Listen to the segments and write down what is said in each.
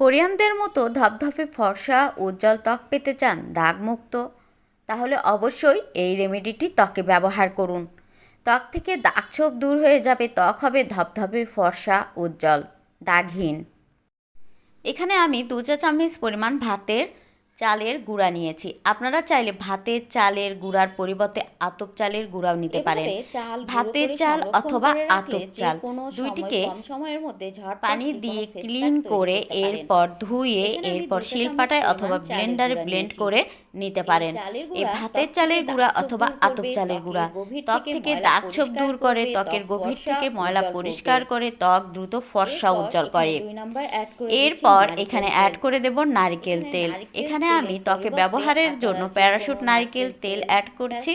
কোরিয়ানদের মতো ধপধপে ফর্সা, উজ্জ্বল ত্বক পেতে চান দাগমুক্ত। তাহলে অবশ্যই এই রেমেডিটি ত্বকে ব্যবহার করুন। ত্বক থেকে দাগ ছোপ দূর হয়ে যাবে, ত্বক হবে ধপধপে ফর্সা, উজ্জ্বল, দাগহীন। এখানে আমি দু চা চামচ পরিমাণ ভাতের চালের গুঁড়া নিয়েছি। আপনারা চাইলে ভাতের চালের গুঁড়ার পরিবর্তে আতপ চালের গুঁড়াও নিতে পারেন। ভাতের চাল অথবা আতপ চাল দুইটিকে সময়ের মধ্যে পানি দিয়ে ক্লিন করে এরপর ধুয়ে এরপর শিলপাটায় অথবা ব্লেন্ডারে ব্লেন্ড করে নিতে পারেন। এই ভাতের চালের গুঁড়া অথবা আতপ চালের গুঁড়া ত্বক থেকে দাগ ছোপ দূর করে ত্বকের গভীর থেকে ময়লা পরিষ্কার করে ত্বক দ্রুত ফর্সা উজ্জ্বল করে। এরপর এখানে অ্যাড করে দেব নারকেল তেল। এখানে তেলের আমি ত্বকে ব্যবহারের জন্য প্যারাশুট নারকেল তেল, অ্যাড করছি।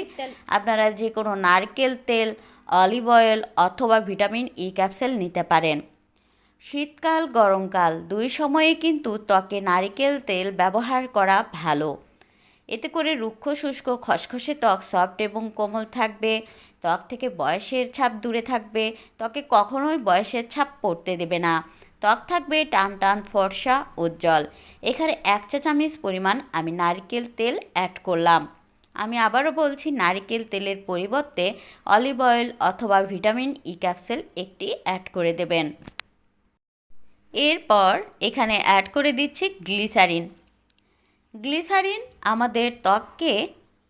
আপনারা যে কোনো নারকেল তেল অলিভ অয়েল অথবা ভিটামিন ই ক্যাপসেল নিতে পারেন। শীতকাল গরমকাল দুই সময়ে কিন্তু ত্বকে নারকেল তেল ব্যবহার করা ভালো। এতে করে রুক্ষ শুষ্ক খসখসে ত্বক সফট এবং কোমল থাকবে। ত্বক থেকে বয়সের ছাপ দূরে থাকবে। ত্বকে কখনোই বয়সের ছাপ পড়তে দেবে না। ত্বক থাকবে টান টান, ফর্সা, উজ্জ্বল। এখানে এক চা চামচ পরিমাণ আমি নারকেল তেল অ্যাড করলাম। আমি আবারও বলছি, নারকেল তেলের পরিবর্তে অলিভ অয়েল অথবা ভিটামিন ই ক্যাপসুল একটি অ্যাড করে দেবেন। এরপর এখানে অ্যাড করে দিচ্ছি গ্লিসারিন গ্লিসারিন আমাদের ত্বককে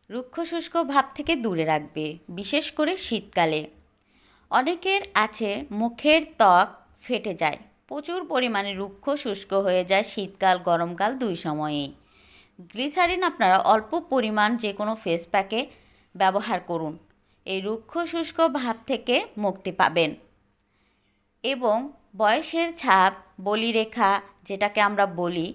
রুক্ষ শুষ্ক ভাব থেকে দূরে রাখবে, বিশেষ করে শীতকালে। অনেকের আছে, মুখের ত্বক ফেটে যায়। প্রচুর পরিমাণে রুক্ষ, শুষ্ক হয়ে যায় শীতকাল, গরমকাল দুই সময়েই। গ্লিসারিন আপনারা অল্প পরিমাণ যে কোনো ফেস প্যাকে ব্যবহার করুন। এই রুক্ষ, শুষ্ক ভাব থেকে মুক্তি পাবেন। এবং বয়সের ছাপ, বলিরেখা যেটাকে আমরা বলি,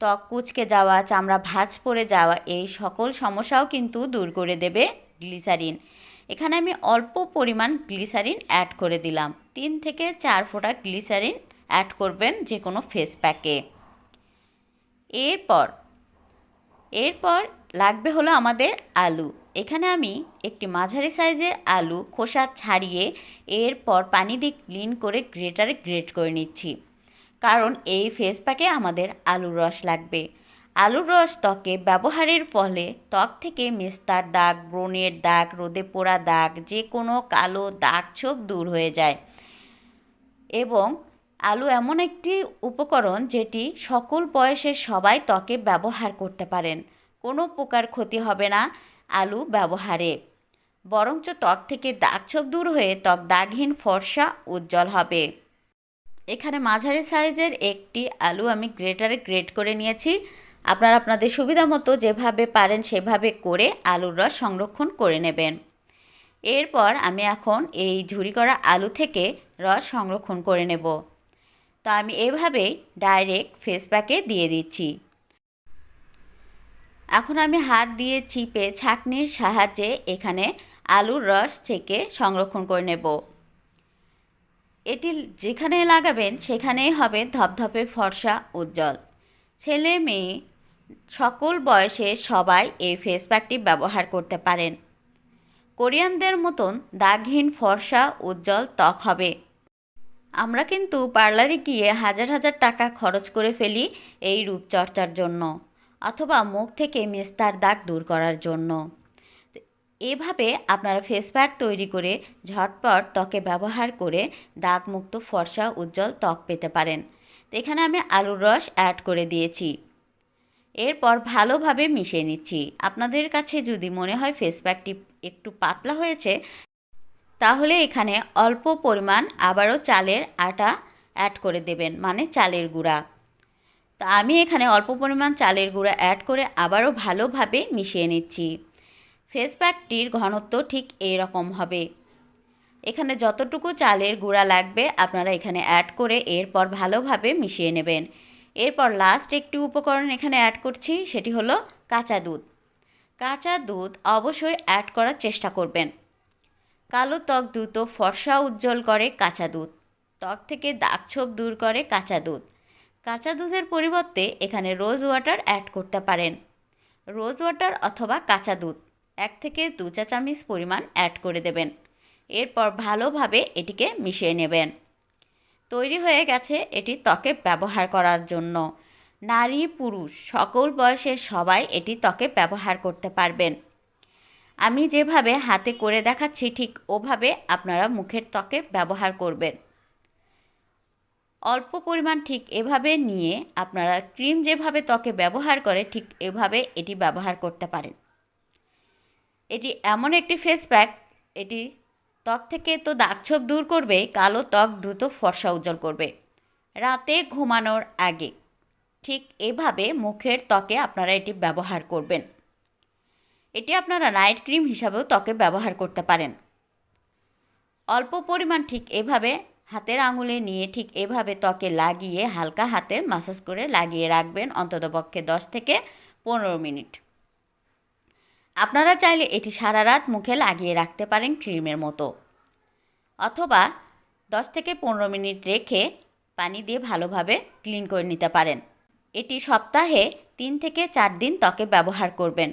ত্বক কুচকে যাওয়া, চামড়া ভাঁজ পড়ে যাওয়া, এই সকল সমস্যাও কিন্তু দূর করে দেবে গ্লিসারিন। এখানে আমি অল্প পরিমাণ গ্লিসারিন অ্যাড করে দিলাম। তিন থেকে চার ফোঁটা গ্লিসারিন অ্যাড করবেন যে কোনো ফেস প্যাকে এরপর এরপর লাগবে হলো আমাদের আলু। এখানে আমি একটি মাঝারি সাইজের আলু খোসা ছাড়িয়ে এরপর পানি দিয়ে ক্লিন করে গ্রেটারে গ্রেট করে নিচ্ছি। কারণ এই ফেস প্যাকে আমাদের আলুর রস লাগবে। আলুর রস ত্বকে ব্যবহারের ফলে ত্বক থেকে মেস্তার দাগ, ব্রণের দাগ, রোদে পোড়া দাগ যে কোনো কালো দাগ ছোপ দূর হয়ে যায়। এবং আলু এমন একটি উপকরণ যেটি সকল বয়সের সবাই ত্বকে ব্যবহার করতে পারেন। কোনো প্রকার ক্ষতি হবে না আলু ব্যবহারে। বরঞ্চ ত্বক থেকে দাগ ছোপ দূর হয়ে ত্বক দাগহীন, ফর্সা, উজ্জ্বল হবে। এখানে মাঝারি সাইজের একটি আলু আমি গ্রেটারে গ্রেট করে নিয়েছি। আপনারা আপনাদের সুবিধা মতো যেভাবে পারেন সেভাবে করে আলুর রস সংরক্ষণ করে নেবেন। এরপর আমি এখন এই ঝুরি করা আলু থেকে রস সংরক্ষণ করে নেব। তো আমি এভাবেই ডাইরেক্ট ফেস প্যাকে দিয়ে দিচ্ছি। এখন আমি হাত দিয়ে চিপে ছাঁকনির সাহায্যে এখানে আলুর রস থেকে সংরক্ষণ করে নেব। এটি যেখানে লাগাবেন সেখানেই হবে ধপধপে ফর্সা উজ্জ্বল। ছেলে মেয়ে, সকল বয়সে সবাই এই ফেস প্যাকটি ব্যবহার করতে পারেন। কোরিয়ানদের মতন দাগহীন ফর্সা উজ্জ্বল ত্বক হবে। আমরা কিন্তু পার্লারে গিয়ে হাজার হাজার টাকা খরচ করে ফেলি এই রূপচর্চার জন্য, অথবা মুখ থেকে মেস্তার দাগ দূর করার জন্য। এভাবে আপনারা ফেস প্যাক তৈরি করে ঝটপট ত্বকে ব্যবহার করে দাগমুক্ত ফর্সা উজ্জ্বল ত্বক পেতে পারেন। এখানে আমি আলুর রস অ্যাড করে দিয়েছি। এরপর ভালোভাবে মিশিয়ে নিচ্ছি। আপনাদের কাছে যদি মনে হয় ফেস প্যাকটি একটু পাতলা হয়েছে তাহলে এখানে অল্প পরিমাণ আবারও চালের আটা অ্যাড করে দেবেন মানে চালের গুঁড়া। তো আমি এখানে অল্প পরিমাণ চালের গুঁড়া অ্যাড করে আবারও ভালোভাবে মিশিয়ে নিচ্ছি। ফেস প্যাকটির ঘনত্ব ঠিক এই রকম হবে। এখানে যতটুকু চালের গুঁড়া লাগবে আপনারা এখানে অ্যাড করে এরপর ভালোভাবে মিশিয়ে নেবেন। এরপর লাস্ট একটি উপকরণ এখানে অ্যাড করছি, সেটি হলো কাঁচা দুধ। কাঁচা দুধ অবশ্যই অ্যাড করার চেষ্টা করবেন। কালো ত্বক দ্রুত ফর্সা উজ্জ্বল করে কাঁচা দুধ। ত্বক থেকে দাগ ছোপ দূর করে কাঁচা দুধ। কাঁচা দুধের পরিবর্তে এখানে রোজ ওয়াটার অ্যাড করতে পারেন। রোজ ওয়াটার অথবা কাঁচা দুধ এক থেকে দু চা চামচ পরিমাণ অ্যাড করে দেবেন। এরপর ভালোভাবে এটিকে মিশিয়ে নেবেন। তৈরি হয়ে গেছে এটি ত্বকে ব্যবহার করার জন্য। নারী, পুরুষ, সকল বয়সের সবাই এটি ত্বকে ব্যবহার করতে পারবেন। আমি যেভাবে হাতে করে দেখাচ্ছি, ঠিক ওভাবে আপনারা মুখের ত্বকে ব্যবহার করবেন। অল্প পরিমাণ ঠিক এভাবে নিয়ে আপনারা ক্রিম যেভাবে ত্বকে ব্যবহার করে, ঠিক এভাবে এটি ব্যবহার করতে পারেন। এটি এমন একটি ফেস প্যাক এটি ত্বক থেকে তো দাগছোপ দূর করবে, কালো ত্বক দ্রুত ফর্সা উজ্জ্বল করবে। রাতে ঘুমানোর আগে ঠিক এভাবে মুখের ত্বকে আপনারা এটি ব্যবহার করবেন। এটি আপনারা নাইট ক্রিম হিসাবেও ত্বকে ব্যবহার করতে পারেন। অল্প পরিমাণ ঠিক এভাবে হাতের আঙুলে নিয়ে ঠিক এভাবে ত্বকে লাগিয়ে হালকা হাতে মাসাজ করে লাগিয়ে রাখবেন অন্ততপক্ষে দশ থেকে পনেরো মিনিট। আপনারা চাইলে এটি সারা রাত মুখে লাগিয়ে রাখতে পারেন ক্রিমের মতো। অথবা দশ থেকে পনেরো মিনিট রেখে পানি দিয়ে ভালোভাবে ক্লিন করে নিতে পারেন। এটি সপ্তাহে তিন থেকে চার দিন ত্বকে ব্যবহার করবেন।